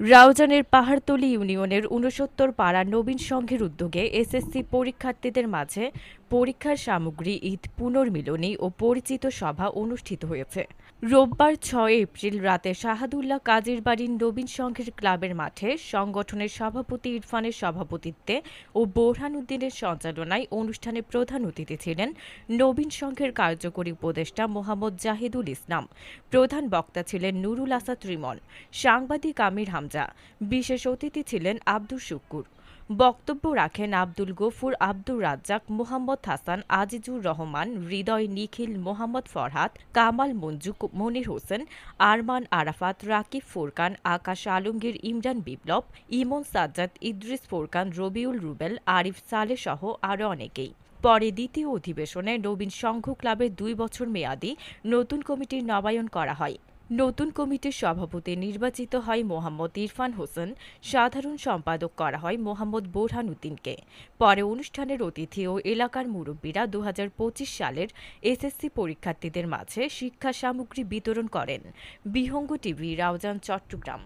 রাউজানের পাহাড়তলি ইউনিয়নের উনসত্তর পাড়া নবীন সংঘের উদ্যোগে এসএসসি পরীক্ষার্থীদের মাঝে পরীক্ষার সামগ্রী, ঈদ পুনর্মিলনী ও পরিচিত সভা অনুষ্ঠিত হয়েছে। রোববার ছয় এপ্রিল রাতে শাহাদুল্লাহ কাজীর বাড়ির নবীন সংঘের ক্লাবের মাঠে সংগঠনের সভাপতি ইরফানের সভাপতিত্বে ও বোরহান উদ্দিনের সঞ্চালনায় অনুষ্ঠানে প্রধান অতিথি ছিলেন নবীন সংঘের কার্যকরী উপদেষ্টা মোহাম্মদ জাহিদুল ইসলাম। প্রধান বক্তা ছিলেন নুরুল আসাদ রিমন সাংবাদিক আমির হামজা বিশেষ অতিথি ছিলেন আব্দুর শুক্কুর বক্তব্য রাখেন আব্দুল গফুর, আব্দুর রাজ্জাক, মোহাম্মদ হাসান, আজিজুর রহমান, হৃদয় নিখিল, মোহাম্মদ ফরহাদ, কামাল মঞ্জু, মনির হোসেন, আরমান আরাফাত, রাকিব ফোরকান, আকাশ আলমগীর, ইমরান বিপ্লব, ইমন সাজ্জাদ, ইদ্রিস ফোরকান, রবিউল রুবেল, আরিফ সালে সহ আরও অনেকেই। পরে দ্বিতীয় অধিবেশনে নবীন সংঘ ক্লাবের দুই বছর মেয়াদী নতুন কমিটির নবায়ন করা হয়। নতুন কমিটির সভাপতি নির্বাচিত হয় মোহাম্মদ ইরফান হোসেন, সাধারণ সম্পাদক করা হয় মোহাম্মদ বোরহান উদ্দিনকে পরে অনুষ্ঠানের অতিথি ও এলাকার মুরব্বীরা দু হাজার পঁচিশ সালের এসএসসি পরীক্ষার্থীদের মাঝে শিক্ষা সামগ্রী বিতরণ করেন। বিহঙ্গ টিভি, রাউজান, চট্টগ্রাম।